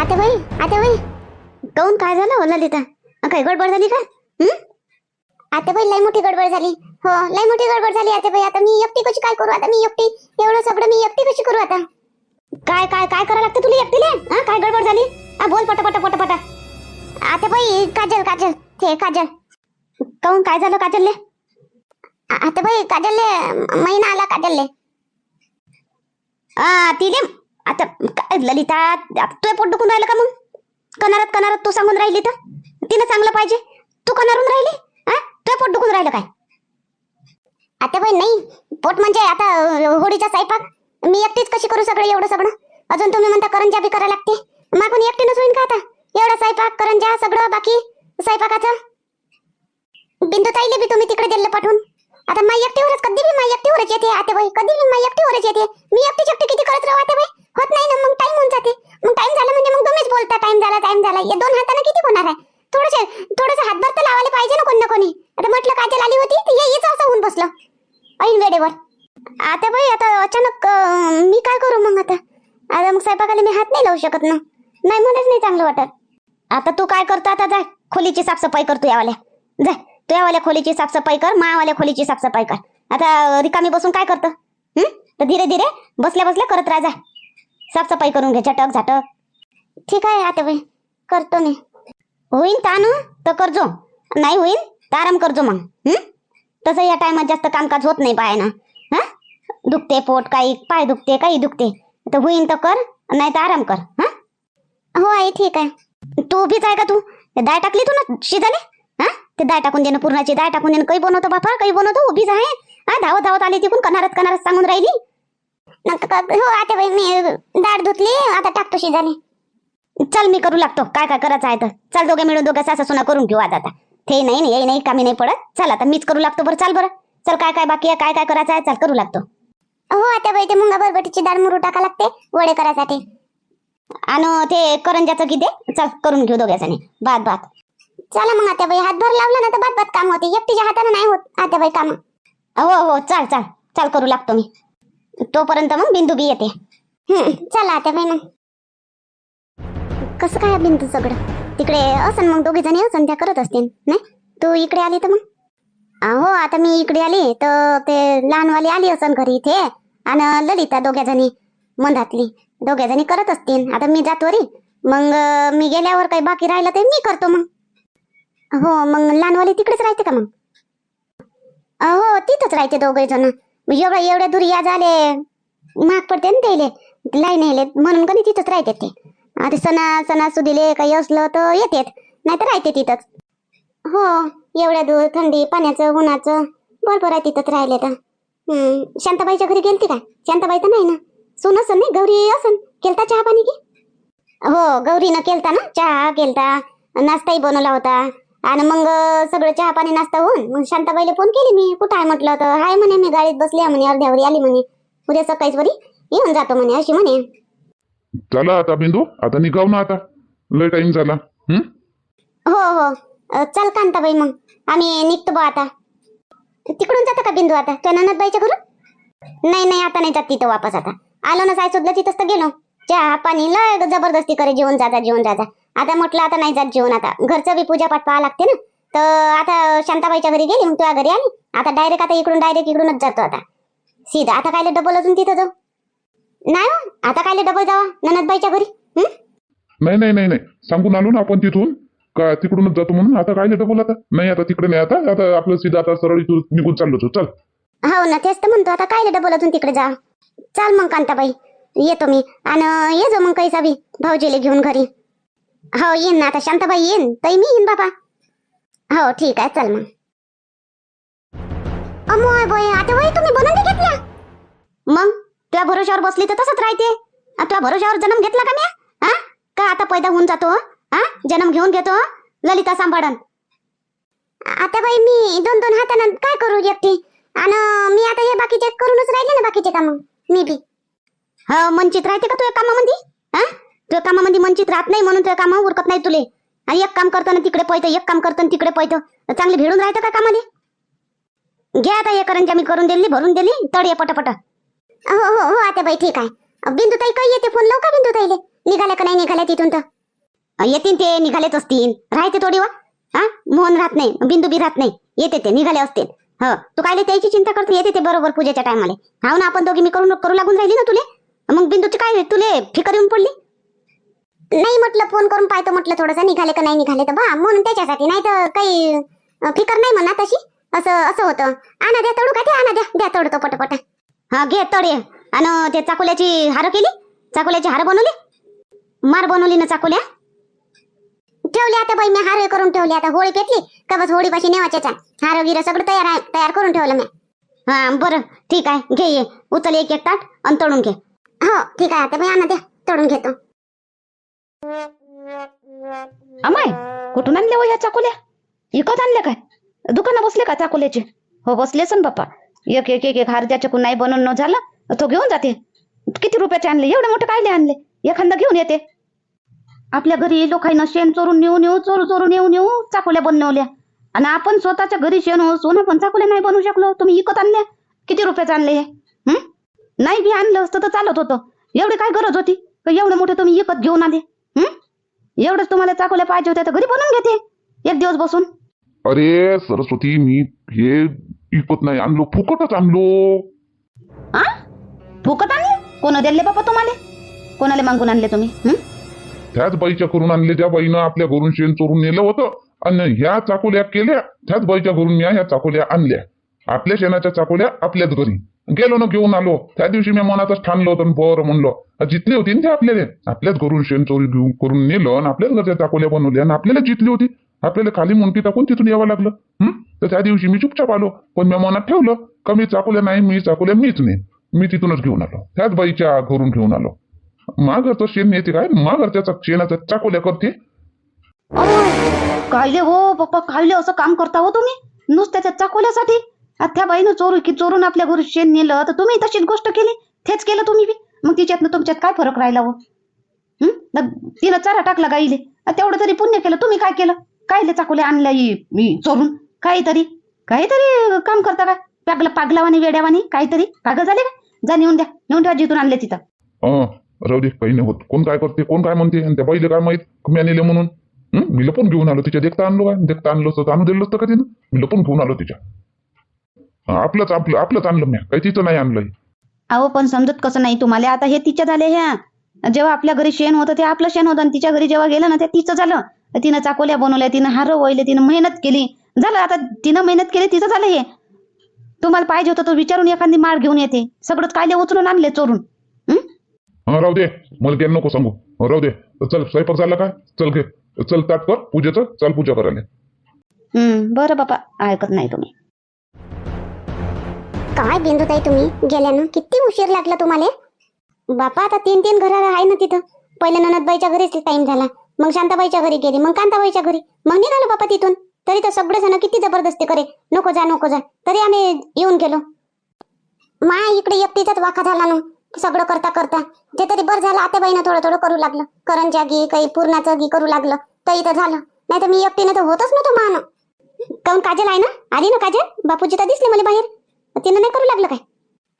आता बाई आता बाई. काऊन काय झालं ओला ललिता काय गडबड झाली का? आता बाई लय मोठी गडबड झाली. हो लय मोठी गडबड झाली आता बाई. आता मी एकटी कशी काय करू आता? मी एकटी? एवढं सगळं मी एकटी कशी करू आता? काय काय काय करावं लागतं तुला एकटीला? हा काय गडबड झाली? बोल पट पट पट पट आता बाई काजल काजल. ते काजल. काऊन काय झालं काजलले? आता बाई काजलले महिना आला काजलले. आ तिले आता काय ललिता आता पोट दुखून राहिलं का मग? कनारात कनारात तू सांगून राहिली तर? तिनं चांगलं पाहिजे. तू कनारून राहिली? हा? तुझ्या पोट दुखून राहिलं काय? आता बाई नाही. पोट म्हणजे आता अं, होळीचा स्वयंपाक. मी एकटीच कशी करू सगळं एवढं सगळं? अजून तुम्ही म्हणता करंजा बी करायला लागते. मागून एकटीनच होईन का आता? एवढा स्वयंपाक करंजा सगळं बाकी स्वयंपाकाचं. बिंदू ताईले बी तुम्ही तिकडे दिलं पाठवून. आता माय एकटीवरच कधी बी माय एकटीवरच येते आते बाई. कधी बी माय एकटीवरच येते. मी एकटी एकटी किती करत राहू आते बाई? होत नाही ना मग टाइम होऊन जाते. मग टाइम झाला म्हणजे मग तुम्हीच बोलता टाइम झाला टाइम झाला. या दोन हाताने किती होणार आहे? थोडंसे थोडस हातभार तर लावायला पाहिजे ना कोण ना कोणी. आता म्हटलं काजल आली होती तर ये असं होऊन बसलं. ऐन वेळेवर. आता बाई आता अचानक मी काय करू मग आता? आता मग स्वयंपाकाला मी हात नाही लावू शकत ना. नाही मलाच नाही चांगलं वाटत. आता तू काय करतो आता जा. खोलीची साफसफाई कर तू यावाल्या जा. तू यावाल्या खोलीची साफसफाई कर मावाल्या खोलीची साफसफाई कर. आता रिकामी बसून काय करतं? तर धीरे धीरे बसल्या बसल्या करत राहा जा. साफसफाई करून घे झटक झटक ठीक आहे आता बाई करतो मी. होईन तान तर करजो. नाही होईन तर आराम करजो मग. तसं या टायमात जास्त कामकाज होत नाही पायानं. हा? दुखते पोट काही पाय दुखते काही दुखते. तर होईन तर कर नाही तर आराम कर. हा? हो आई ठीक आहे. तू उभीच आहे का तू? दाय टाकली तू ना शिजाले? हा? ते दाय टाकून देणं पूर्णाची दाय टाकून देणं काही बनवतो बापा काही बनवतो उभीच आहे. हा धावत धावत आली तिकून कनारत कनारत सांगून राहिली. का- हो आता बाई मी डाळ धुतली आता टाकतो शिजाले चल मी करू लागतो. काय काय करायचं आहे तर? चल दोघे मिळून दोघे सासा सुना करून घेऊ आज आता. ते नाही नाही नाही कामी नाही पडत. चल आता मीच करू लागतो बरं. चल बरं. चल काय काय बाकी आहे? काय काय करायचं आहे? चल करू लागतो. हो आता बाई ते मुंगा बरबटीची डाळ मुरू टाका लागते वडे करायसाठी. आणि ते करंजाचं किती चल करून घेऊ दोघ्यासाठी भात भात. चला मग आता बाई हातभर लावला ना तर भात भात काम होते. एकटीच्या हाताने नाही होत. आता बाई काम. हो हो चल चल. चल करू लागतो मी. तोपर्यंत मग बिंदू बी येते. चला आता बाई कसं काय बिंदू सगळं? तिकडे असन मग दोघे जणी असन त्या करत असतील नाही? तू इकडे आली तर मग. हो आता मी इकडे आली तर ते लहानवाली आली असन घरी इथे आणि ललिता दोघ्या जणी मंदातली दोघ्या जणी करत असतील आता मी जातो रे मग मी गेल्यावर काही बाकी राहिलं ते मी करतो मग. हो मग लहानवाली तिकडेच राहते का मग? हो तिथंच राहते दोघे जण. एवढ्या एवढ्या दूर या झाले. महाग पडते ना त्याले. लाईन येले म्हणून कधी तिथंच राहते ते. आता सणा सणासुदीले काही असलं तर येतात. नाही तर राहते तिथंच. हो एवढ्या दूर थंडी पाण्याचं उन्हाचं. बरोबर आहे तिथंच राहिले तर. हम्म, शांताबाईच्या घरी गेलती का? शांताबाई तर नाही ना. सून असन नाही? गौरी असन? केलता चहा पाणी की? हो गौरीनं केलता ना? चहा केलता. नाश्ताही बनवला होता. आणि मग सगळं चहा पाणी नाश्ता होऊन मग शांताबाईला फोन केली मी. कुठं आहे म्हटलं तर हाय म्हणे मी गाडीत बसली आहे म्हणे अर्ध्यावरी आली म्हणे. उद्या सकाळीच वरी येऊन जातो म्हणे अशी म्हणे. चला आता बिंदू आता निघाव ना आता. लय टाइम झाला. हं? हो हो. अ, चल कांताबाई मग. आम्ही निघतो बा आता. तिकडून जातं का बिंदू आता? त्या ननदबाईच्या घरून? नाही नाही आता नाही जात तिथं वापस आता. आलो ना साय सुद्धा तिथंच तर गेलो. चहा पाणी लय जबरदस्ती करे जेवण जाता जेवण जाता. आता म्हटलं आता नाही जात जेवण आता. घरचं बी पूजापाठ पाहा लागते ना. तर आता शांताबाईच्या घरी गेली मग तुझ्या घरी आली. आता डायरेक्ट आता इकडून डायरेक्ट इकडूनच जातो आता. सीधा. आता कायले डबल अजून तिथं जाऊ? नाही हो, आता कायले डबल जावा? ननदबाईच्या घरी? हं? नाही नाही नाही नाही. सांगून आलो ना आपण तिथून. का तिकडूनच जातो म्हणून? आता काय डबल आता? नाही आता तिकडे नाही आता. आता आपलं सीधा आता सरळ इथून निघून चाललो होतो. चल. हो ना तेच तर म्हणतो. आता काय डबल अजून तिकडे जा चाल मग कांताबाई. येतो मी. आणि ये जो मग कैसा बी. भाऊजीले घेऊन घरी. हो येईन ना. आता शांताबाई येईन. तई मी येईन बाबा. हो ठीक आहे. चल मग. अमोय बोय आता वय तुम्ही बनवून घेतल्या? मग? तुझ्या भरोशावर बसली तर तसंच राहते. आ, तुझ्या भरोशावर जन्म घेतला का मी हा का आता पैदा होऊन जातो? हा जन्म घेऊन घेतो? ललिता सांभाळन. आता बाई मी दोन दोन हातानं काय करू एकटी? आणि मी आता हे बाकीचे करूनच राहिले ना बाकीचे काम. मी बी. हो मंचित राहते का तुझ्या कामामध्ये? हा तुझ्या कामामध्ये मनचित राहत नाही म्हणून तुझ्या उरकत नाही तुले. आणि एक काम करताना तिकडे पळतं एक काम करताना तिकडे पळतं. चांगले भिडून राहतं का कामाने घ्या आता हे करंजा मी करून दिली भरून दिली तड ये पटापट. हो हो हो आता बाई ठीक आहे. बिंदू ताई काही येते फोन लावू का बिंदू ताईले निघाल्या का नाही निघाल्या तिथून तर? येतील ते निघालेच असतील राहते थोडी वा? हा? मोहन राहत नाही बिंदू बी राहत नाही. येते ते निघाले असतील. हो तू काय त्याची चिंता करते येते ते बरोबर पूजेच्या टायमाला हा ना आपण दोघी मी करून करू लागून राहिली ना तुले? मग बिंदूची काय तुले फिकर येऊन पडली? नाही म्हटलं फोन करून पाहतो म्हटलं थोडंसं निघाले का नाही निघाले तर बा म्हणून त्याच्यासाठी. नाही तर काही फिकर नाही म्हणा तशी. असं असं होतं. आणा द्या तोडू का ते? आणा द्या. द्या तोडतो पटपट. हा घे तोडे आणि ते चाकोल्याची हार केली? चाकोल्याची हार बनवली? मार बनवली ना चाकोल्या? ठेवली आता बाई मी हार करून ठेवली. आता होळी पेटली का बस होळी पाशी नेवाच्या हार वगैरे सगळं तयार आहे तयार करून ठेवलं मी. हा बरं. ठीक आहे. घे ये उचल एक एक ताट आणि तळून घे. हो ठीक आहे. आता मी आणा द्या. तळून घेतो. अमाय कुठून आणल्या हो ह्या या चाकोल्या? विकत आणल्या काय? दुकानात बसले का चाकोल्याचे? हो बसलेच ना बाप्पा. एक एक एक एक हार ज्याच्याकडून नाही न झालं तो घेऊन जाते. किती रुपयाचे आणले? एवढे मोठे कायले आणले? एखादा घेऊन येते. आपल्या घरी लोकांना शेण चोरून नेऊ नेऊ चोरू चोरून नेऊ नेऊ चाकोल्या बनवल्या. आणि आपण स्वतःच्या घरी शेण सोनं पण चाकोल्या नाही बनवू शकलो. तुम्ही विकत आणल्या. किती रुपयाचे आणले हे? नाही बी आणलं असतं तर चालत होतं. एवढी काय गरज होती? का एवढे मोठे तुम्ही इकत घेऊन आले. एवढंच तुम्हाला चाकोल्या पाहिजे होत्या तर घरी बनवून घेते. एक दिवस बसून. अरे सरस्वती मी हे विकत नाही. आणलो. फुकटच आणलो. आ? फुकट आणले? कोण दिले बाबा तुम्हाला? कोणाला मागून आणले तुम्ही? हं? त्याच बाईच्या करून आणले. त्या बाईनं आपल्या घरून शेण चोरून नेलं होतं. आणि ह्या चाकोल्या केल्या. त्याच बाईच्या घरून मी ह्या चाकोल्या आणल्या. आपल्या शेणाच्या चाकोल्या आपल्याच घरी. गेलो ना घेऊन आलो. त्या दिवशी मी मनातच ठाणलो होतं बरं म्हणलो. जितली होती ना ते आपल्याला. आपल्याच घरून शेण चोरी घेऊन करून नेलो आणि आपल्याच घरच्या चाकोल्या बनवल्या आणि आपल्याला जितली होती आपल्याला खाली मुंडकी टाकून तिथून यावं लागलं. हं? तर त्या दिवशी मी चुपचाप आलो. पण मी मनात ठेवलं का मी नाही मी चाकोल्या मीच नाही मी तिथूनच घेऊन आलो. त्याच बाईच्या घरून घेऊन आलो. माघरचं शेण येते काय? मा घरच्या शेणाचा चाकोल्या करते. कायले हो पप्पा कायले असं काम करता हो तुम्ही? नुसत्याच्या चाकोल्यासाठी? त्या बाईनं चोरू की चोरून आपल्या घरी शेण नेलं तर तुम्ही तशीच गोष्ट केली? तेच केलं तुम्ही बी? मग तिच्यातनं तुमच्यात काय फरक राहिला हो? व तिनं चारा टाकला गाईले. तेवढं तरी पुण्य केलं. तुम्ही काय केलं? कायले चाकोल्या आणल्या चोरून? काहीतरी? काहीतरी काम करता का? पागला पागलावानी वेड्यावानी काहीतरी? पागल झाले का? जा नेऊन द्या. नेऊन द्या जिथून आणले तिथं. राहू दे काही नाही होत. कोण काय करते? कोण काय म्हणते? आणि त्या बाईले काय माहीत? मी आणले म्हणून. मी लपून घेऊन आलो तिच्या देखता आणलो काय? देखता आणलं असतं तर आणू दिलं असतं का तिनं? मी लपून घेऊन आलो तिच्या आपलंच आपलं आपलंच आणलं मी. काही तिचं नाही आणलं अहो पण समजत कसं नाही तुम्हाला? आता हे तिच्या झाले ह्या. जेव्हा आपल्या घरी शेण होतं ते आपलं शेण होतं. आणि तिच्या घरी जेव्हा गेलं ना ते तिचं झालं. तिनं चाकोल्या बनवल्या तिनं हार वळले तिनं मेहनत केली. झालं आता तिनं मेहनत केली तिचं झालं हे. तुम्हाला पाहिजे होतं तो विचारून एखादी माळ घेऊन येते. सगळंच कायले उचलून आणले चोरून. हं? हा राहू दे. मला त्यांना नको सांगू. हं, राहू दे. चल स्वयंपाक झाला काय चल घे. चल ताट कर. पूजेचं चल पूजा करायला. हं, बरं बाबा ऐकत नाही तुम्ही. काय बिंदूताई तुम्ही? गेल्यानं किती उशीर लागला तुम्हाला? बापा आता तीन तीन घर आहे ना तिथं. पहिले ननदबाईच्या घरीच टाइम झाला. मग शांताबाईच्या घरी गेली मग कांताबाईच्या घरी. मग निघालो बापा तिथून. तरी तर सगळे जण किती जबरदस्ती करे. नको जा नको जा. तरी आम्ही येऊन गेलो. मा इकडे एकटीचाच वाखा झाला ना. सगळं करता करता. जे तरी बरं झालं आता बाईनं थोडं थोडं करू लागलं. करंच्या गी काही पूर्णाचं गी करू लागलं. तरी तर झालं. नाही तर मी एकटीनं तर होतच नव्हतं मान. काऊन काजल आहे ना? आली ना काजल? बापूजी तर दिसले मला बाहेर. तिनं नाही करू लागलं काय?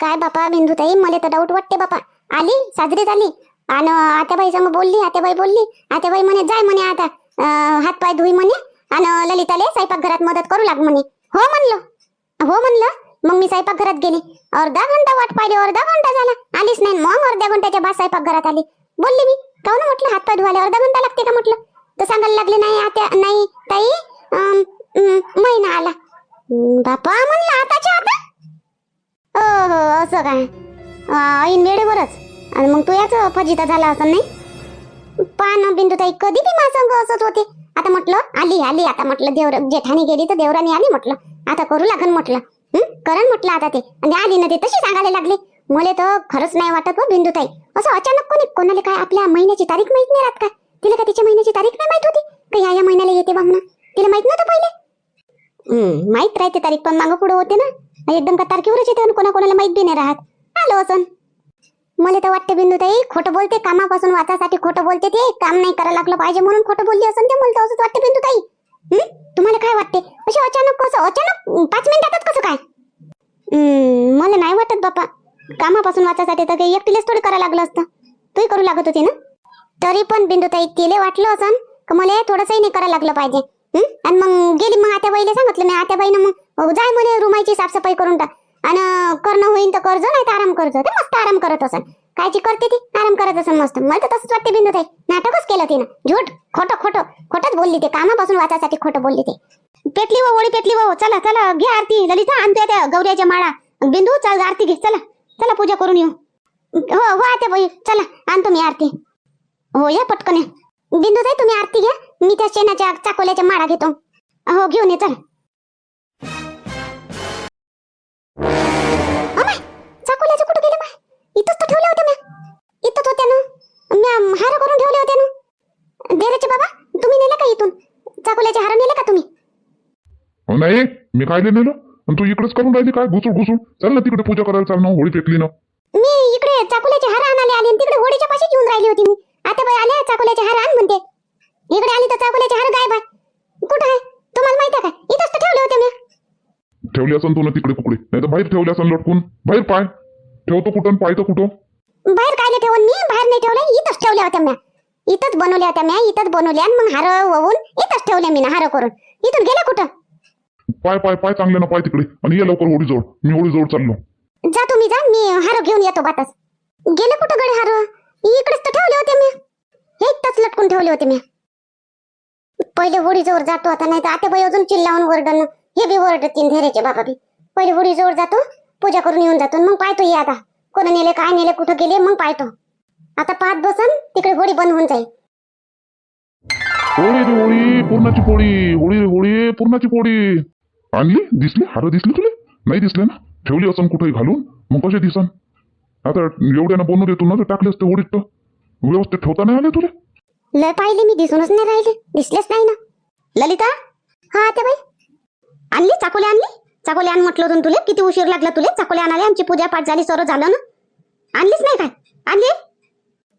काय बापा बिंदुताई मला तर डाऊट वाटते बापा. आली साजरी झाली. आणि आत्याबाई संग बोलली आत्याबाई बोलली. आत्याबाई म्हणे जाय म्हणे आता. हात पाय धुई म्हणे. आणि ललिताले स्वयंपाक घरात मदत करू लाग म्हणे. हो म्हणलं. हो म्हणलं. मग मी स्वयंपाक घरात गेली. अर्धा घंटा वाट पाहिली अर्धा घंटा झाला. आलीच नाही. मग अर्ध्या घंट्याच्या बाद स्वयंपाक घरात आली. बोलली मी काहून हो म्हटलं हात पाय धुवायला? अर्धा घंटा लागते का म्हटलं? तर सांगायला लागले नाही आत्या नाही ताई. अं, महिना आला. बापा म्हणलं आताच्या आता? हो हो असं काय? ऐन वेळेवरच. आणि मग तू याच फजिता झाला असं नाही? पान बिंदुताई कधी बी माझं असंच होते. आता म्हटलं आली आली आता म्हटलं देवर जेठानी गेली तर देवरानी आली म्हटलं. आता करू लागन म्हटलं. हं? करण म्हटलं आता ते. आणि आली ना ते तशी सांगायला लागली. मला तर खरंच नाही वाटत हो बिंदुताई. असं अचानक कोणी कोणाला काय आपल्या महिन्याची तारीख माहीत नाही राहत का? तिला का तिच्या महिन्याची तारीख नाही माहीत होती? का या या महिन्याला येते बा म्हणून तिला माहीत नव्हतं पहिले? माहीत राहते तारीख पण मागं पुढे होते ना. एकदम का तारखेवरच येते आणि कोणाकोणाला माहीत बी नाही राहत. आलो असून. मला तर वाटते बिंदुताई खोटं बोलते कामापासून वाचासाठी खोटं बोलते ते काम नाही करायला लागलं पाहिजे म्हणून खोटं बोलली असं ते मला असंच वाटते बिंदुताई ताई. तुम्हाला काय वाटते? असे अचानक कसं अचानक पाच मिनिटातच कसं काय? मला नाही वाटत बापा. कामापासून वाचासाठी तर काही एकटीलाच थोडी करायला लागलं असतं. तूही करू लागत होती ना? तरी पण बिंदुताई तिले वाटलं असं का मला थोडंसंही नाही करायला लागलं पाहिजे. आणि मग गेली मग आत्याबाईला सांगितलं मी आत्याबाईनं मग हो, जाय म्हणे रुमाईची साफसफाई करून टाक. आणि करणं होईन तर कर्ज नाही तर आराम करजो. ते मस्त आराम करत असन. कायची करते ती? आराम करत असन मस्त. मला तर तसंच वाटते बिंदुताई नाटकच केलं तिनं. झूट खोटं खोटं. खोटंच बोलली ते. कामापासून वाचासाठी खोटं बोलली ते. पेटली व ओळी पेटली व. चला चला घे आरती. ललिता आणते त्या गौऱ्याच्या माळा. बिंदू चल आरती घे. चला चला पूजा करून येऊ. हो हो आते बाई. चला आणतो मी आरती. हो या पटकन. बिंदू ताई तुम्ही आरती घ्या. मी त्या शेणाच्या चाकोल्याच्या माळा घेतो. हो घेऊन ये चल. अमाय, चाकोल्याचे कुठे गेले इथंच तर ठेवले होते मी इथंच होत्या ना? मी हार करून ठेवले होते ना? देरेचे बाबा तुम्ही नेले का इथून? चाकोल्याचे हार नेले का तुम्ही? नाही मी कायले नेलं आणि तू इकडेच करून राहिली काय? घुसूड घुसूड चल ना तिकडे पूजा करायला चाल ना होळी पेटली ना. मी इकडे चाकुल्याचे हार आणायला आले तिकडे होडीच्या पाशी घेऊन राहिली होती मी. आता बाई आले चाकुल्याचे हार आण म्हणते. इकडे आली तर चाकुल्याचे हार गायब आहे. कुठं आहे? तुम्हाला माहिती आहे का? इथंच तर ठेवले होते मी. ठेवली असन तू ना तिकडे कुकडे? नाही तर बाहेर ठेवली असन लटकून. बाहेर पाय. ठेवतो कुठं पायतो कुठं? बाहेर कायले ठेवून मी बाहेर नाही ठेवले इथंच ठेवल्या होत्या म्या. इथंच बनवल्या होत्या म्या इथंच बनवल्या आणि मग हार ववून इथंच ठेवल्या मी ना हार करून. इथून गेल्या कुठं? पाय पाय पाय चांगले ना पाय तिकडे. आणि ये लवकर होडी जोड. मी होडी जोड चाललो. जा तुम्ही जा. मी हार घेऊन येतो बातच. गेले कुठं गडे हार? इकडेच तर ठेवले होते मी. हे इथंच लटकून ठेवले होते मी. पहिले होडीजवळ जातो आता नाही तर आता बाई अजून चिल्लावून ओरडन हे बी ओरडतीन धैर्याचे बाबा बी. पहिले होडीजवळ जातो पूजा करून येऊन जातो मग पाहतो हे आता. कोण नेले काय नेले कुठं गेले मग पाहतो. आता पाच बसन तिकडे होडी बंद होऊन जाईल. होळी रे होळी पूर्णाची पोळी. होळी रे होळी पूर्णाची पोळी. आणली? दिसली? हार दिसली तुले? नाही दिसले ना? ठेवली असं कुठे घालून? मग कसे दिसन? आता एवढ्यानं बनवून देतो ना तर टाकले असते होळीत तर. व्यवस्थित ठेवता नाही आले तुला? लय पाहिले मी दिसूनच नाही राहिले. दिसलेच नाही ना. ललिता? हा ते बाई. आणली? चाकोले आणली? चाकोले आण म्हटलं होतं तुले किती उशीर लागला तुले. चाकोले आणाले आमची पूजा पाठ झाली सर्व झालं ना. आणलीच नाही काय? आणली?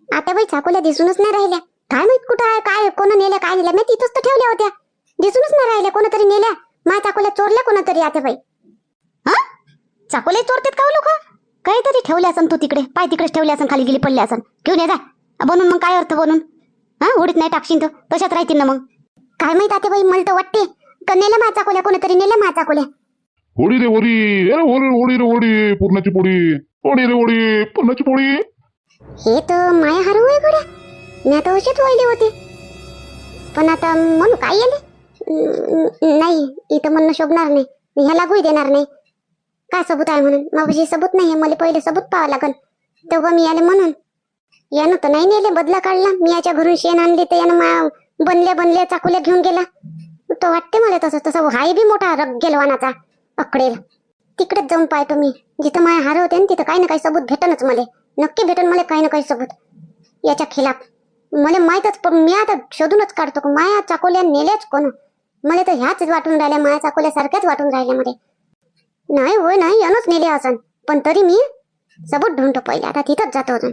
आता बाई चाकोल्या दिसूनच नाही राहिल्या. काय माहीत कुठं आहे काय कोण नेल्या काय नेल्या. मी तिथंच तर ठेवल्या होत्या. दिसूनच नाही राहिल्या कोणतरी नेल्या. माझ्या चाकोल्या चोरल्या कोणतरी आता बाई. हा? चाकोले चोरतात का हो लोक? काहीतरी ठेवले असन तू तिकडे. पाय तिकडेच ठेवले असन खाली गेली पडले असन. घेऊन ये जा. बनून मग काय अर्थ बनून? हा उडीत नाही टाकशील तर तशात राहतील ना मग? काय माहीत आता बाई मला तर वाटते. का नेल्या मा चाकोल्या कोणतरी नेल्या मा चाकोल्या. होळी रे होळी अरे होळी होळी रे होळी पूर्णाची पोळी. होळी रे होळी पूर्णाची पोळी. हे तर माया हार गड्या. मी आता असेच वळले होते. पण आता म्हणू काय येले न- नाही इथं म्हणणं शोभणार नाही. मी ह्या लागूही देणार नाही. काय सबूत आहे म्हणून? माझी सबूत नाही मला पहिले सबूत पाहावं लागल तेव्हा मी आले म्हणून. यानं तर नाही नेले बदला काढला. मी याच्या घरून शेण आणली तर यानं बनले बनल्या बनल्या चाकुल्या घेऊन गेला. तो वाटते मला तसं तसं हाय बी मोठा रग गेलवानाचा अकडेल. तिकडेच जाऊन पाहतो मी. जिथं माया हार होते ना तिथं काही ना काही सबूत भेटनच मला. नक्की भेटन मला काही ना काही सबूत. याच्या खिलाफ. मला माहीतच पण मी आता शोधूनच काढतो माया चाकोल्या नेल्याच कोण? मला तर ह्याच वाटून राहिल्या माया चाकोल्या सारख्याच वाटून राहिल्या मध्ये नाही होय नाही यानंच नेले असन. पण तरी मी सबूत ढूंढतो पहिले. आता तिथंच जातो अजून.